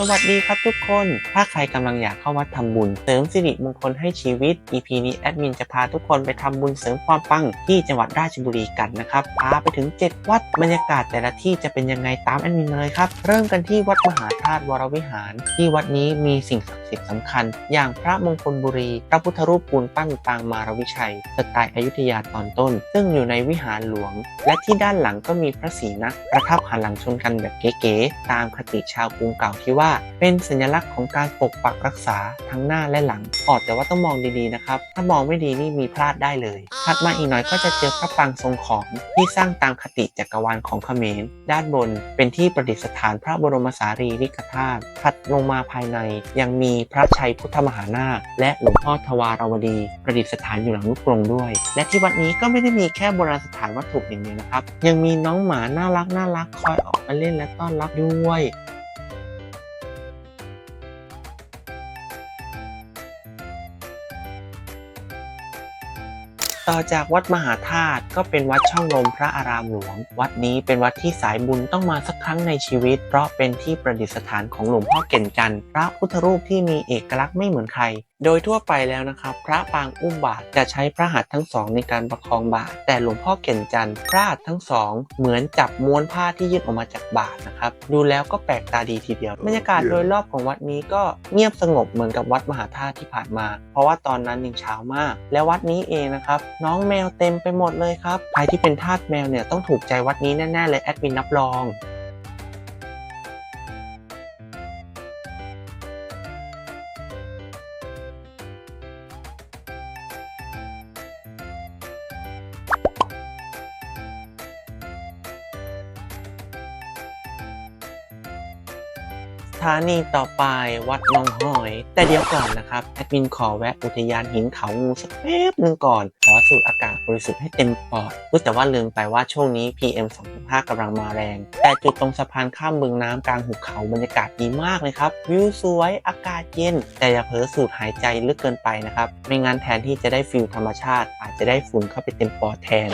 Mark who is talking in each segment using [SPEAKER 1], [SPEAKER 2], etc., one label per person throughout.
[SPEAKER 1] สวัสดีครับทุกคน ถ้าใครกำลังอยากเข้าวัดทำบุญ เสริมสิริมงคลให้ชีวิต EP นี้แอดมินจะพาทุกคนไปทำบุญเสริมความปังที่จังหวัดราชบุรีกันนะครับ พาไปถึง 7 วัดบรรยากาศแต่ละที่จะเป็นยังไงตามแอดมินเลยครับ เริ่มกันที่วัดมหาธาตุวรวิหาร ที่วัดนี้มีสิ่งศักดิ์สิทธิ์สำคัญ อย่างพระมงคลบุรี พระพุทธรูปปูนปั้นปางมารวิชัย สไตล์อยุธยาตอนต้น ซึ่งอยู่ในวิหารหลวง และที่ด้านหลังก็มีพระศรีนะประทับหันหลังชนกันแบบเก๋ๆตามคติชาวกรุงเก่าที่ว่าเป็นสัญลักษณ์ของการปกปักรักษาทั้งหน้าและหลังออดแต่ว่าต้องมองดีๆนะครับ ถ้ามองไม่ดีนี่มีพลาดได้เลย ถัดมาอีกหน่อยก็จะเจอพระปรางทรงของที่สร้างตามคติจักรวาลของเขมร ด้านบนเป็นที่ประดิษฐานพระบรมสารีริกธาตุถัดลงมาภายในยังมีพระชัยพุทธมหานาคและหลวงพ่อทวารวดี ประดิษฐานอยู่หลังลูกกรงด้วย และที่วัดนี้ก็ไม่ได้มีแค่โบราณสถานวัตถุอย่างเดียวนะครับ ยังมีน้องหมาน่ารักน่ารักคอยออกมาเล่นและต้อนรับด้วย ต่อจากวัดมหาธาตุก็เป็นวัดช่องลมพระอารามหลวง วัดนี้เป็นวัดที่สายบุญต้องมาสักครั้งในชีวิต เพราะเป็นที่ประดิษฐานของหลวงพ่อเก่นจันทร์พระพุทธรูปที่มีเอกลักษณ์ไม่เหมือนใครโดยทั่วไปแล้วนะครับ พระปางอุ้มบาทจะใช้พระหัตถ์ทั้งสองในการประคองบาทแต่หลวงพ่อเก่นจันทร์พระหัตถ์ทั้งสองเหมือนจับม้วนผ้าที่ยื่นออกมาจากบาทนะครับดูแล้วก็แปลกตาดีทีเดียวบรรยากาศโดยรอบของวัดนี้ก็เงียบสงบเหมือนกับวัดมหาธาตุที่ผ่านมา เพราะว่าตอนนั้นยังเช้ามาก และวัดนี้เองนะครับ น้องแมวเต็มไปหมดเลยครับใครที่เป็นทาสแมวเนี่ยต้องถูกใจวัดนี้แน่ๆเลยแอดมินรับรอง ถานีต่อไปวัดนองหอย แต่เดี๋ยวก่อนนะครับ แอดมินขอแวะอุทยานหินเขางูสักแป๊บหนึ่งก่อน ขอสูดอากาศบริสุทธิ์ให้เต็มปอดอุ๊ยแต่ว่าลืมไปว่าช่วงนี้ PM 2.5กำลังมาแรง แต่จุดตรงสะพานข้ามบึงน้ำกลางหุบเขาบรรยากาศดีมากเลยครับ วิวสวยอากาศเย็น แต่อย่าเผลอสูดหายใจลึกเกินไปนะครับไม่งั้นแทนที่จะได้ฟิลธรรมชาติ อาจจะได้ฝุ่นเข้าไปเต็มปอดแทน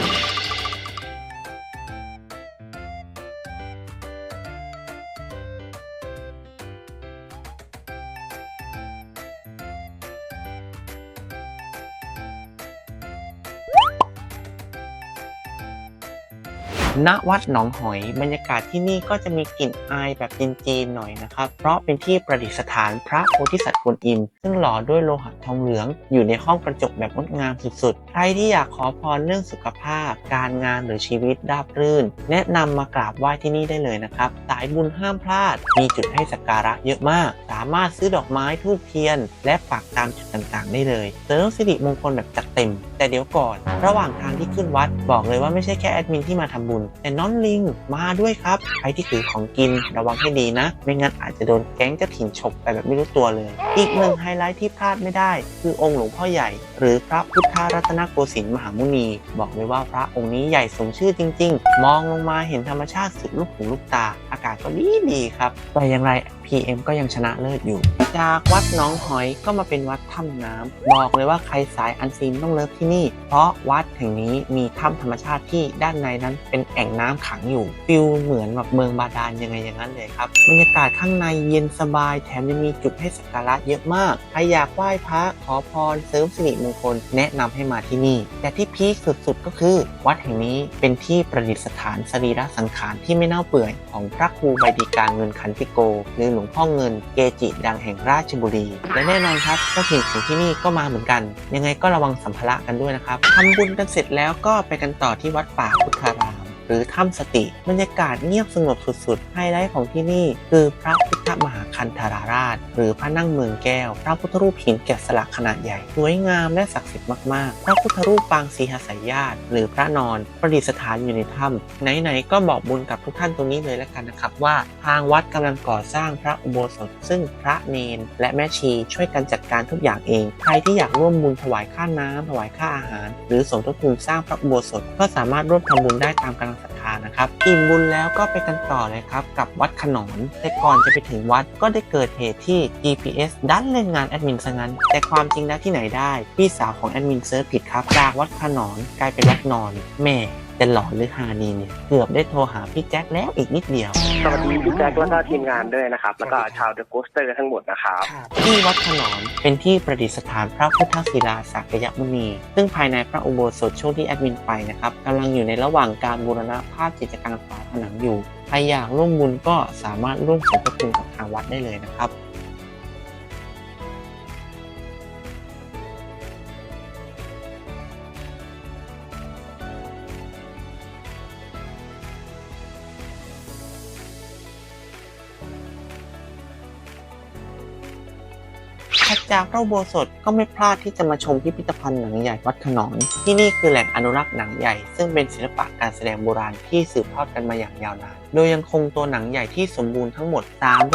[SPEAKER 1] ณวัดหนองหอย บรรยากาศที่นี่ก็จะมีกลิ่นอายแบบจีนๆหน่อยนะครับ เพราะเป็นที่ประดิษฐานพระโพธิสัตว์กวนอิม ซึ่งหล่อด้วยโลหะทองเหลือง อยู่ในห้องกระจกแบบงดงามสุดๆ ใครที่อยากขอพรเรื่องสุขภาพ การงานหรือชีวิตราบรื่น แนะนำมากราบไหว้ที่นี่ได้เลยนะครับ สายบุญห้ามพลาด มีจุดให้สักการะเยอะมาก สามารถซื้อดอกไม้ทูบเทียน และปักตามจุดต่างๆ ได้เลยเสริมสิริมงคลแบบจัดเต็ม แต่เดี๋ยวก่อน ระหว่างทางที่ขึ้นวัดบอกเลยว่าไม่ใช่แค่แอดมินที่มาทำบุญ แต่น้องลิงมาด้วยครับใครที่ถือของกินระวังให้ดีนะ ไม่งั้นอาจจะโดนแก๊งเจ้าถิ่นฉกไปแบบไม่รู้ตัวเลย อีกหนึ่งไฮไลท์ที่พลาดไม่ได้ คือองค์หลวงพ่อใหญ่ หรือพระพุทธรัตนโกสินทร์มหามุนี บอกเลยว่าพระองค์นี้ใหญ่สมชื่อจริง ๆ มองลงมาเห็นธรรมชาติสุดลูกหูลูกตา อากาศก็ดีดีครับ แต่อย่างไร PM ก็ยังชนะเลิศอยู่ จากวัดน้องหอยก็มาเป็นวัดถ้ำน้ำบอกเลยว่าใครสายอันซีนต้องเลิฟที่นี่ เพราะวัดแห่งนี้มีถ้ำธรรมชาติที่ด้านในนั้นเป็นแอ่งน้ำขังอยู่ฟิลเหมือนแบบเมืองบาดาลยังไงอย่างนั้นเลยครับบรรยากาศข้างในเย็นสบายแถมยังมีจุดให้สักการะเยอะมากใครอยากไหว้พระขอพรเสริมสิริมงคลแนะนำให้มาที่นี่ แต่ที่พีคสุดๆก็คือ วัดแห่งนี้เป็นที่ประดิษฐานสรีระสังขารที่ไม่เน่าเปื่อยของพระครูใบดีการเงินขันติโก หรือหลวงพ่อเงินเกจิดังแห่งราชบุรี และแน่นอนครับเจ้าถิ่นของที่นี่ก็มาเหมือนกัน ยังไงก็ระวังสัมภาระกันด้วยนะครับทำบุญกันเสร็จแล้วก็ไปกันต่อที่วัดป่าพุทธารามหรือถ้ำสติ บรรยากาศเงียบสงบสุดๆ ไฮไลท์ของที่นี่คือพระพุทธ มหาคันธาราราช หรือพระนั่งเมืองแก้ว พระพุทธรูปหินแกะสลักขนาดใหญ่สวยงามและศักดิ์สิทธิ์มากๆ พระพุทธรูปปางสีหสายญาติ หรือพระนอนประดิษฐานอยู่ในถ้ำไหนๆก็บอกบุญกับทุกท่านตรงนี้เลยแล้วกันนะครับว่าทางวัดกำลังก่อสร้างพระอุโบสถ ซึ่งพระเนนและแม่ชีช่วยกันจัดการทุกอย่างเอง ใครที่อยากร่วมบุญถวายค่าน้ำถวายค่าอาหาร หรือสมทบทุนสร้างพระอุโบสถก็สามารถร่วมทำบุญได้ตามกำลังศรัทานะครับ อิ่มบุญแล้วก็ไปกันต่อเลยครับ กับวัดขนอนแต่ก่อนจะไปถึงวัดก็ได้เกิดเหตุที่ GPS ดันเล่นงานแอดมินซะงั้น แต่ความจริงแล้วที่ไหนได้ พี่สาวของแอดมินเซิร์ชผิดครับ จากวัดขนอนกลายเป็นวัดนอนแม่ แแต่หล่อหรือฮานีเนี่ยเกือบได้โทรหาพี่แจ็คแล้วอีกนิดเดียว
[SPEAKER 2] สวัสดีพี่แจ็คแล้วก็ทีมงานด้วยนะครับ แล้วก็ชาวเดอะโกสเตอร์ทั้งหมดนะครับ
[SPEAKER 1] ที่วัดขนอมเป็นที่ประดิษฐานพระพุทธศิลาสักยมุนี ซึ่งภายในพระอุโบสถช่วงที่แอดมินไปนะครับกำลังอยู่ในระหว่างการบูรณะภาพจิตรกรรมฝาผนังอยู่ใครอยากร่วมบุญก็สามารถร่วมสมทบทุนกับทางวัดได้เลยนะครับ ถัดจากพระอุโบสถก็ไม่พลาดที่จะมาชมพิพิธภัณฑ์หนังใหญ่วัดขนอนที่นี่คือแหล่งอนุรักษ์หนังใหญ่ ซึ่งเป็นศิลปะการแสดงโบราณที่สืบทอดกันมาอย่างยาวนาน โดยยังคงตัวหนังใหญ่ที่สมบูรณ์ทั้งหมด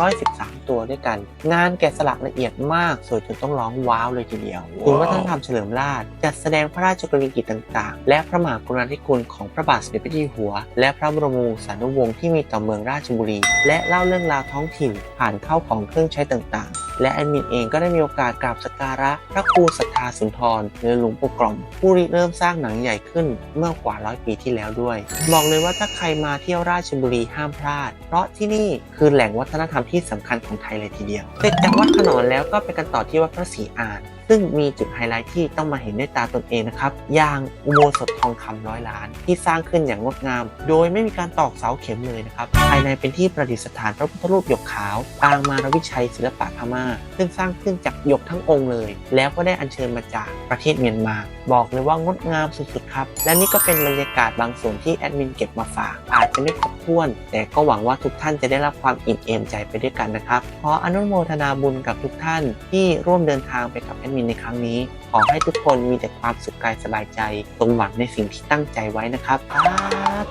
[SPEAKER 1] 313 ตัวด้วยกัน งานแกะสลักละเอียดมาก สวยจนต้องร้องว้าวเลยทีเดียวศูนย์วัฒนธรรมเฉลิมราชจัดแสดงพระราชกรณียกิจต่างๆ และพระมหากรุณาธิคุณของพระบาทสมเด็จพระเจ้าอยู่หัว และพระบรมวงศานุวงศ์ที่มีต่อเมืองราชบุรี และเล่าเรื่องราวท้องถิ่น ผ่านเข้าของเครื่องใช้ต่างๆ และแอดมินเองก็ได้มีโอกาสกราบสักการะ พระครูศรัทธาสุนทรหรือหลวงปู่กล่อม ผู้ริเริ่มสร้างหนังใหญ่ขึ้นเมื่อกว่าร้อยปีที่แล้วด้วย บอกเลยว่าถ้าใครมาเที่ยวราชบุรีห้ามพลาด เพราะที่นี่คือแหล่งวัฒนธรรมที่สำคัญของไทยเลยทีเดียว เสร็จจากวัดขนอนแล้วก็ไปกันต่อที่วัดพระศรีอาน ซึ่งมีจุดไฮไลท์ที่ต้องมาเห็นด้วยตาตนเองนะครับ อย่างอุโบสถทองคำร้อยล้าน ที่สร้างขึ้นอย่างงดงาม โดยไม่มีการตอกเสาเข็มเลยนะครับ ภายในเป็นที่ประดิษฐานพระพุทธรูปหยกขาวปางมารวิชัยศิลปะพม่า ซึ่งสร้างขึ้นจากหยกทั้งองค์เลย แล้วก็ได้อัญเชิญมาจากประเทศเมียนมา บอกเลยว่างดงามสุดๆครับ และนี่ก็เป็นบรรยากาศบางส่วนที่แอดมินเก็บมาฝาก อาจจะไม่ครบถ้วน แต่ก็หวังว่าทุกท่านจะได้รับความอิ่มเอมใจไปด้วยกันนะครับ ขออนุโมทนาบุญกับทุกท่านที่ร่วมเดินทางไปกับแอดมินในครั้งนี้ ขอให้ทุกคนมีแต่ความสุขกายสบายใจสมหวังในสิ่งที่ตั้งใจไว้นะครับ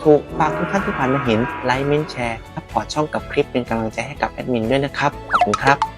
[SPEAKER 1] ถูกฝากทุกท่านที่ผ่านมาเห็นไลค์เมนแชร์ซัพพอร์ตช่องกับคลิปเป็นกำลังใจให้กับแอดมินด้วยนะครับ ขอบคุณครับ